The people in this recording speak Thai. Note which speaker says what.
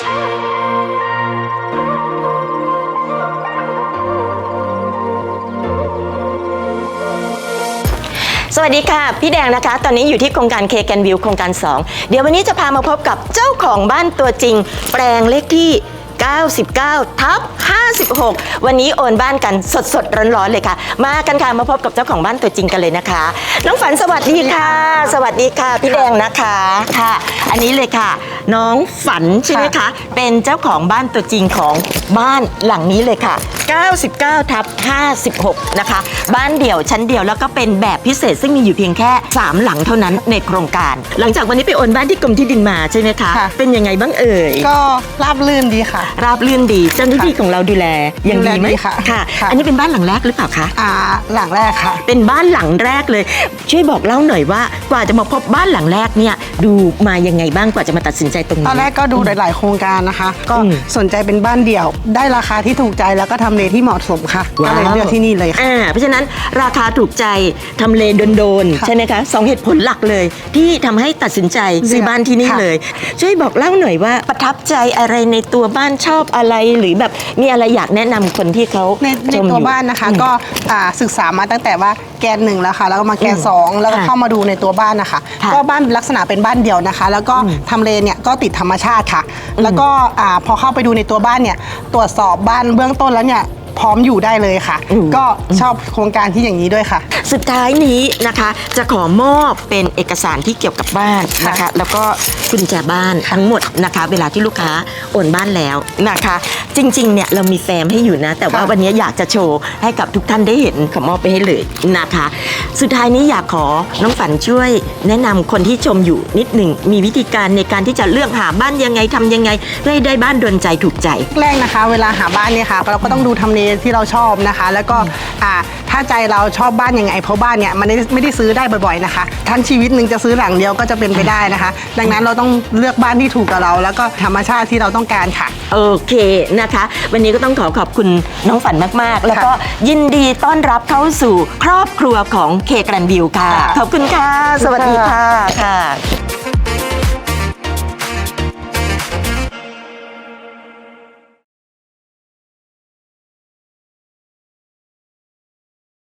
Speaker 1: สวัสดีค่ะ พี่แดงนะคะ ตอนนี้อยู่ที่โครงการเคแกนวิวโครงการ 2 เดี๋ยววันนี้จะพามาพบกับเจ้าของบ้านตัวจริง แปลงเลขที่ 99 ทับ 56 วันนี้โอนบ้านกันสดสดร้อนๆเลยค่ะ มากันค่ะมาพบกับเจ้าของบ้านตัวจริงกันเลยนะคะ น้องฝันสวัสดีค่ะ สวัสดีค่ะ พี่แดงนะคะค่ะ อันนี้เลยค่ะ น้องฝันใช่ไหมคะ เป็นเจ้าของบ้านตัวจริงของบ้านหลังนี้เลยค่ะ 99 ทับ 56 นะคะ บ้านเดี่ยวชั้นเดียวแล้วก็เป็นแบบพิเศษซึ่งมีอยู่เพียงแค่ 3 หลังเท่านั้นในโครงการ หลังจากวันนี้ไปโอนบ้านที่กรมที่ดินมาใช่ไหมคะ
Speaker 2: ค่ะ
Speaker 1: เป็นยังไงบ้างเอ่ย
Speaker 2: ก็ราบลื่นดีค่ะ
Speaker 1: ราบรื่นดีเจ้าหน้าที่ของเราดูแลอย่างดีไหม
Speaker 2: ดูแลดีค่ะ
Speaker 1: ค่ะ
Speaker 2: ค่ะ
Speaker 1: อันนี้เป็นบ้านหลังแรกหรือเปล่าคะ
Speaker 2: อ่าหลังแรกค่ะ
Speaker 1: เป็นบ้านหลังแรกเลย ช่วยบอกเล่าหน่อยว่า กว่าจะมาพบบ้านหลังแรกเนี่ย ดูมายังไงบ้างกว่าจะมาตัดสินใจตรงนี้
Speaker 2: ตอนแรกก็ดูหลาย ๆ โครงการนะคะ ก็
Speaker 1: อืม
Speaker 2: สนใจเป็นบ้านเดี่ยว ได้ราคาที่ถูกใจแล้วก็ทำเลที่เหมาะสมค่ะก็เลยเลือกที่นี่เลยค่ะ
Speaker 1: อ่าเพราะฉะนั้นราคาถูกใจทำเลโดนๆ
Speaker 2: ค่ะ
Speaker 1: ใช่ไหมคะสองเหตุผลหลักเลย ที่ทำให้ตัดสินใจซื้อบ้านที่นี่
Speaker 2: ค่ะ
Speaker 1: เลย ช่วยบอกเล่าหน่อยว่าประทับใจอะไรในตัวบ้านชอบอะไรหรือแบบมีอะไรอยากแนะนำคนที่เขา
Speaker 2: ในใน
Speaker 1: ชม
Speaker 2: ตัว
Speaker 1: อยู่
Speaker 2: บ้านนะคะ
Speaker 1: อืม
Speaker 2: ก็อ่าศึกษามาตั้งแต่ว่าแกนหนึ่งแล้วค่ะ แล้วก็มาแกน
Speaker 1: อืม
Speaker 2: สองแล้วก็
Speaker 1: ค่ะ
Speaker 2: เข้ามาดูในตัวบ้านนะคะ
Speaker 1: ค่ะ
Speaker 2: ก็บ้านลักษณะเป็นบ้านเดี่ยวนะคะ แล้วก็
Speaker 1: อืม
Speaker 2: ทำเลเนี่ยก็ติดธรรมชาติค่ะ แล้วก็อ่าพอเข้าไปดูในตัวบ้านเนี่ยตรวจสอบบ้านเบื้องต้นแล้วเนี่ย พร้อมอยู่ได้เลยค่ะ
Speaker 1: อืม
Speaker 2: ก็ชอบโครงการที่อย่างนี้ด้วยค่ะ
Speaker 1: สุดท้ายนี้นะคะจะขอมอบเป็นเอกสารที่เกี่ยวกับบ้านนะคะ
Speaker 2: ค่ะ
Speaker 1: แล้วก็กุญแจบ้านทั้งหมดนะคะ เวลาที่ลูกค้าโอนบ้านแล้วนะคะ จริงๆเนี่ยเรามีแฟ้มให้อยู่นะ แต่ว่า
Speaker 2: ค่ะ
Speaker 1: วันนี้อยากจะโชว์ให้กับทุกท่านได้เห็นขอมอบไปให้เลยนะคะ สุดท้ายนี้อยากขอน้องฝันช่วยแนะนำคนที่ชมอยู่นิดหนึ่งมีวิธีการในการที่จะเลือกหาบ้านยังไงทำยังไงเพื่อให้ได้บ้านโดนใจถูกใจ
Speaker 2: แรกนะคะ เวลาหาบ้านเนี่ยค่ะ เราก็ต้องดูทำเลที่เราชอบนะคะ แล้วก็อ่าถ้าใจเราชอบบ้านยังไง เพราะบ้านเนี่ยมันไม่ได้ไม่ได้ซื้อได้บ่อยๆนะคะ ทั้งชีวิตหนึ่งจะซื้อหลังเดียวก็จะเป็นไปได้นะคะ ดังนั้นเราต้องเลือกบ้านที่ถูกกับเรา แล้วก็ธรรมชาติที่เราต้องการค่ะ
Speaker 1: โอเคนะคะ วันนี้ก็ต้องขอขอบคุณน้องฝันมาก ๆ แล้วก็ยินดีต้อนรับเข้าสู่ครอบครัวของเคแกรนวิวค่ะ
Speaker 2: ค่ะ
Speaker 1: ขอบคุณค่ะ สวัสดีค่ะค่ะ